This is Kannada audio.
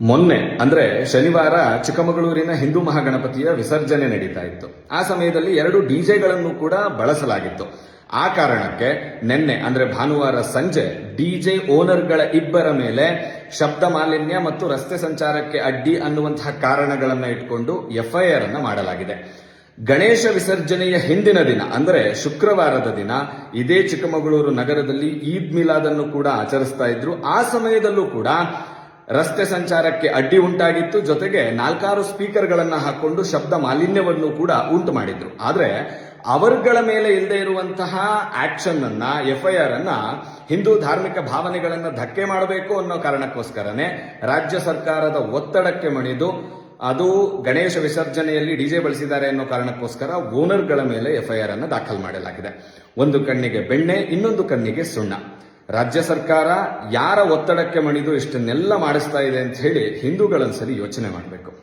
ಮೊನ್ನೆ, ಅಂದ್ರೆ ಶನಿವಾರ ಚಿಕ್ಕಮಗಳೂರಿನ ಹಿಂದೂ ಮಹಾಗಣಪತಿಯ ವಿಸರ್ಜನೆ ನಡೀತಾ ಇತ್ತು. ಆ ಸಮಯದಲ್ಲಿ ಎರಡು ಡಿಜೆಗಳನ್ನು ಕೂಡ ಬಳಸಲಾಗಿತ್ತು. ಆ ಕಾರಣಕ್ಕೆ ನಿನ್ನೆ, ಅಂದ್ರೆ ಭಾನುವಾರ ಸಂಜೆ ಡಿಜೆ ಓನರ್ಗಳ ಇಬ್ಬರ ಮೇಲೆ ಶಬ್ದ ಮಾಲಿನ್ಯ ಮತ್ತು ರಸ್ತೆ ಸಂಚಾರಕ್ಕೆ ಅಡ್ಡಿ ಅನ್ನುವಂತಹ ಕಾರಣಗಳನ್ನ ಇಟ್ಕೊಂಡು ಎಫ್ಐಆರ್ ಅನ್ನ ಮಾಡಲಾಗಿದೆ. ಗಣೇಶ ವಿಸರ್ಜನೆಯ ಹಿಂದಿನ ದಿನ, ಅಂದರೆ ಶುಕ್ರವಾರದ ದಿನ, ಇದೇ ಚಿಕ್ಕಮಗಳೂರು ನಗರದಲ್ಲಿ ಈದ್ ಮಿಲಾದ್ ಅನ್ನು ಕೂಡ ಆಚರಿಸ್ತಾ ಇದ್ರು. ಆ ಸಮಯದಲ್ಲೂ ಕೂಡ ರಸ್ತೆ ಸಂಚಾರಕ್ಕೆ ಅಡ್ಡಿ ಉಂಟಾಗಿತ್ತು. ಜೊತೆಗೆ ನಾಲ್ಕಾರು ಸ್ಪೀಕರ್ಗಳನ್ನು ಹಾಕೊಂಡು ಶಬ್ದ ಮಾಲಿನ್ಯವನ್ನು ಕೂಡ ಉಂಟು ಮಾಡಿದ್ರು. ಆದರೆ ಅವರುಗಳ ಮೇಲೆ ಇಲ್ಲದೆ ಇರುವಂತಹ ಆಕ್ಷನ್ ಅನ್ನ, ಎಫ್ಐಆರ್ ಅನ್ನ ಹಿಂದೂ ಧಾರ್ಮಿಕ ಭಾವನೆಗಳನ್ನು ಧಕ್ಕೆ ಮಾಡಬೇಕು ಅನ್ನೋ ಕಾರಣಕ್ಕೋಸ್ಕರನೇ ರಾಜ್ಯ ಸರ್ಕಾರದ ಒತ್ತಡಕ್ಕೆ ಮಣಿದು ಅದು ಗಣೇಶ ವಿಸರ್ಜನೆಯಲ್ಲಿ ಡಿಜೆ ಬಳಸಿದ್ದಾರೆ ಅನ್ನೋ ಕಾರಣಕ್ಕೋಸ್ಕರ ಓನರ್ಗಳ ಮೇಲೆ ಎಫ್ಐಆರ್ ಅನ್ನು ದಾಖಲು ಮಾಡಲಾಗಿದೆ. ಒಂದು ಕಣ್ಣಿಗೆ ಬೆಣ್ಣೆ, ಇನ್ನೊಂದು ಕಣ್ಣಿಗೆ ಸುಣ್ಣ. ರಾಜ್ಯ ಸರ್ಕಾರ ಯಾರ ಒತ್ತಡಕ್ಕೆ ಮಣಿದು ಇಷ್ಟನ್ನೆಲ್ಲ ಮಾಡಿಸ್ತಾ ಇದೆ ಅಂತ ಹೇಳಿ ಹಿಂದೂಗಳೊಂದ್ಸರಿ ಯೋಚನೆ ಮಾಡಬೇಕು.